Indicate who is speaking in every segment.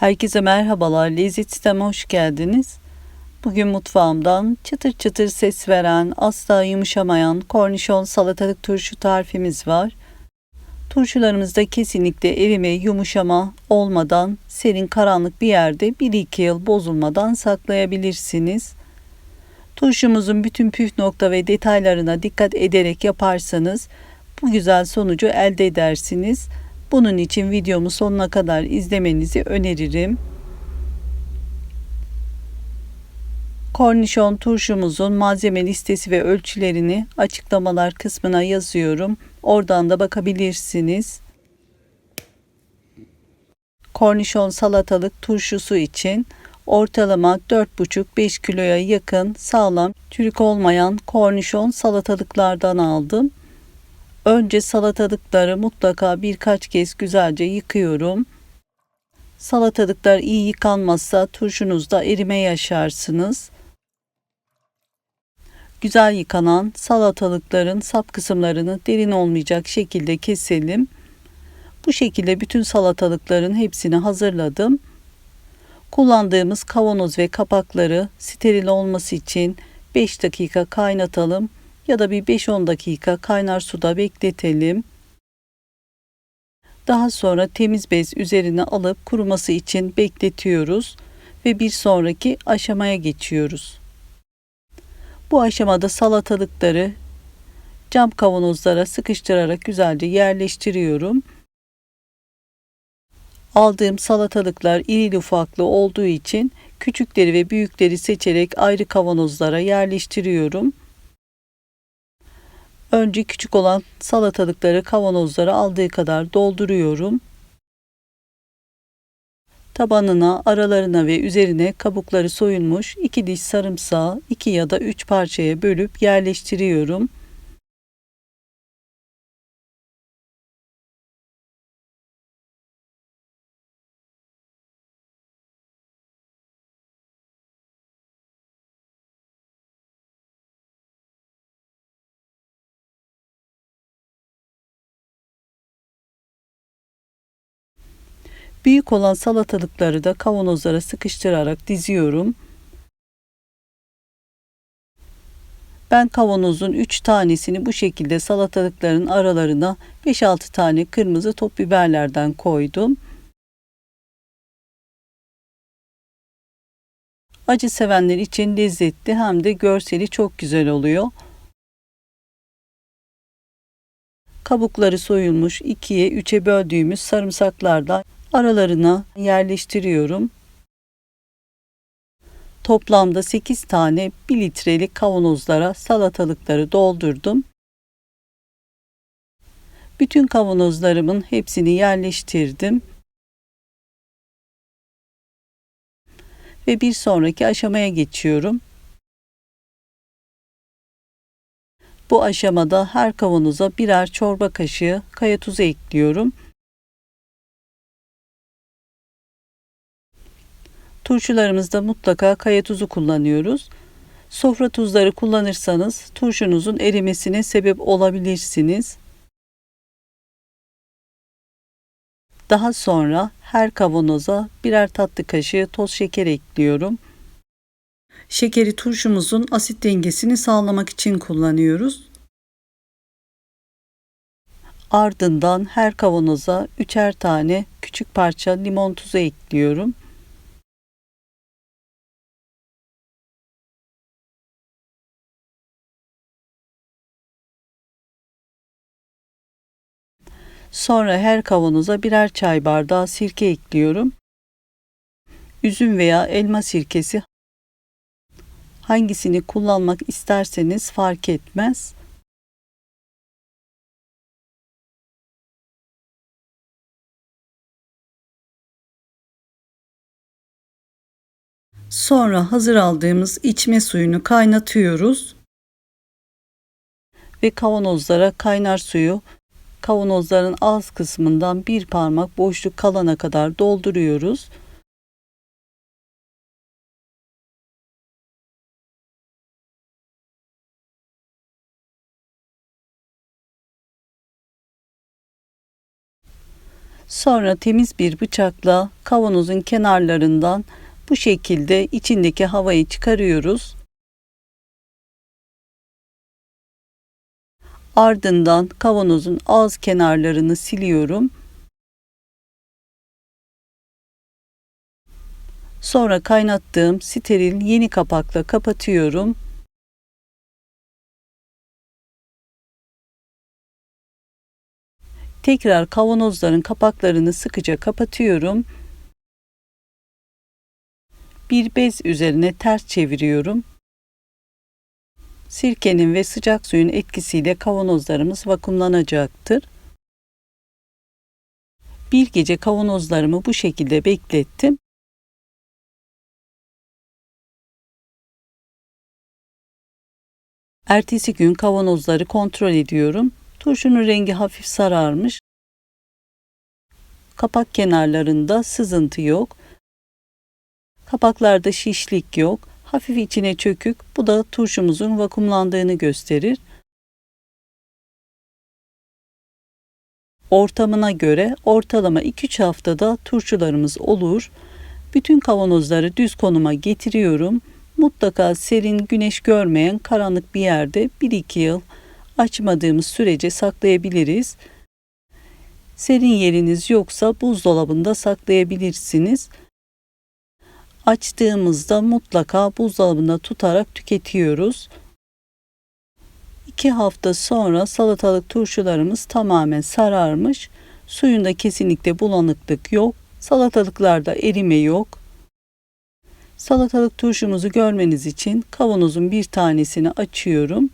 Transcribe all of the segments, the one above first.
Speaker 1: Herkese merhabalar. Lezzet Sistem'e hoş geldiniz. Bugün mutfağımdan çıtır çıtır ses veren, asla yumuşamayan kornişon salatalık turşu tarifimiz var. Turşularımızda kesinlikle erime, yumuşama olmadan serin karanlık bir yerde 1-2 yıl bozulmadan saklayabilirsiniz. Turşumuzun bütün püf nokta ve detaylarına dikkat ederek yaparsanız bu güzel sonucu elde edersiniz. Bunun için videomu sonuna kadar izlemenizi öneririm. Kornişon turşumuzun malzeme listesi ve ölçülerini açıklamalar kısmına yazıyorum. Oradan da bakabilirsiniz. Kornişon salatalık turşusu için ortalama 4,5-5 kiloya yakın sağlam çürük olmayan kornişon salatalıklardan aldım. Önce salatalıkları mutlaka birkaç kez güzelce yıkıyorum. Salatalıklar iyi yıkanmazsa turşunuzda erime yaşarsınız. Güzel yıkanan salatalıkların sap kısımlarını derin olmayacak şekilde keselim. Bu şekilde bütün salatalıkların hepsini hazırladım. Kullandığımız kavanoz ve kapakları steril olması için 5 dakika kaynatalım ya da bir 5-10 dakika kaynar suda bekletelim. Daha sonra temiz bez üzerine alıp kuruması için bekletiyoruz ve bir sonraki aşamaya geçiyoruz. Bu aşamada salatalıkları cam kavanozlara sıkıştırarak güzelce yerleştiriyorum. Aldığım salatalıklar irili ufaklı olduğu için küçükleri ve büyükleri seçerek ayrı kavanozlara yerleştiriyorum. Önce küçük olan salatalıkları kavanozlara aldığı kadar dolduruyorum. Tabanına, aralarına ve üzerine kabukları soyulmuş 2 diş sarımsağı 2 ya da 3 parçaya bölüp yerleştiriyorum. Büyük olan salatalıkları da kavanozlara sıkıştırarak diziyorum. Ben kavanozun 3 tanesini bu şekilde salatalıkların aralarına 5-6 tane kırmızı top biberlerden koydum. Acı sevenler için lezzetli hem de görseli çok güzel oluyor. Kabukları soyulmuş 2'ye 3'e böldüğümüz sarımsaklardan aralarına yerleştiriyorum. Toplamda 8 tane 1 litrelik kavanozlara salatalıkları doldurdum. Bütün kavanozlarımın hepsini yerleştirdim. Ve bir sonraki aşamaya geçiyorum. Bu aşamada her kavanoza birer çorba kaşığı kaya tuzu ekliyorum. Turşularımızda mutlaka kaya tuzu kullanıyoruz. Sofra tuzları kullanırsanız turşunuzun erimesine sebep olabilirsiniz. Daha sonra her kavanoza birer tatlı kaşığı toz şeker ekliyorum. Şekeri turşumuzun asit dengesini sağlamak için kullanıyoruz. Ardından her kavanoza üçer tane küçük parça limon tuzu ekliyorum. Sonra her kavanoza birer çay bardağı sirke ekliyorum. Üzüm veya elma sirkesi hangisini kullanmak isterseniz fark etmez. Sonra hazır aldığımız içme suyunu kaynatıyoruz ve kavanozlara kaynar suyu kavanozların ağız kısmından bir parmak boşluk kalana kadar dolduruyoruz. Sonra temiz bir bıçakla kavanozun kenarlarından bu şekilde içindeki havayı çıkarıyoruz. Ardından kavanozun ağız kenarlarını siliyorum. Sonra kaynattığım steril yeni kapakla kapatıyorum. Tekrar kavanozların kapaklarını sıkıca kapatıyorum. Bir bez üzerine ters çeviriyorum. Sirkenin ve sıcak suyun etkisiyle kavanozlarımız vakumlanacaktır. Bir gece kavanozlarımı bu şekilde beklettim. Ertesi gün kavanozları kontrol ediyorum. Turşunun rengi hafif sararmış. Kapak kenarlarında sızıntı yok. Kapaklarda şişlik yok. Hafif içine çökük. Bu da turşumuzun vakumlandığını gösterir. Ortamına göre ortalama 2-3 haftada turşularımız olur. Bütün kavanozları düz konuma getiriyorum. Mutlaka serin, güneş görmeyen karanlık bir yerde 1-2 yıl açmadığımız sürece saklayabiliriz. Serin yeriniz yoksa buzdolabında saklayabilirsiniz. Açtığımızda mutlaka buzdolabında tutarak tüketiyoruz. 2 hafta sonra salatalık turşularımız tamamen sararmış. Suyunda kesinlikle bulanıklık yok. Salatalıklarda erime yok. Salatalık turşumuzu görmeniz için kavanozun bir tanesini açıyorum.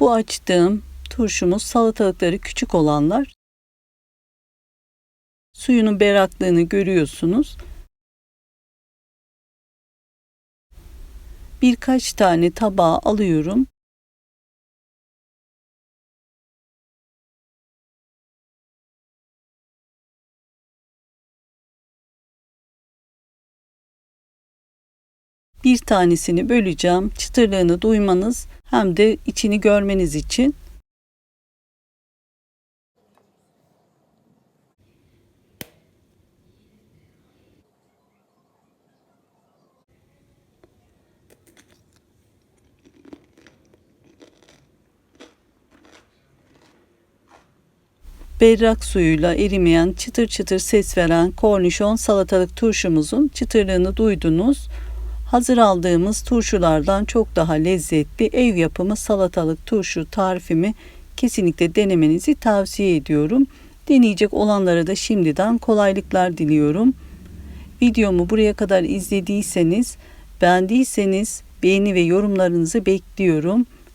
Speaker 1: Bu açtığım turşumuz salatalıkları küçük olanlar. Suyunun berraklığını görüyorsunuz. Birkaç tane tabağa alıyorum. Bir tanesini böleceğim. Çıtırlığını duymanız hem de içini görmeniz için. Berrak suyuyla erimeyen çıtır çıtır ses veren kornişon salatalık turşumuzun çıtırlığını duydunuz. Hazır aldığımız turşulardan çok daha lezzetli ev yapımı salatalık turşu tarifimi kesinlikle denemenizi tavsiye ediyorum. Deneyecek olanlara da şimdiden kolaylıklar diliyorum. Videomu buraya kadar izlediyseniz, beğendiyseniz beğeni ve yorumlarınızı bekliyorum.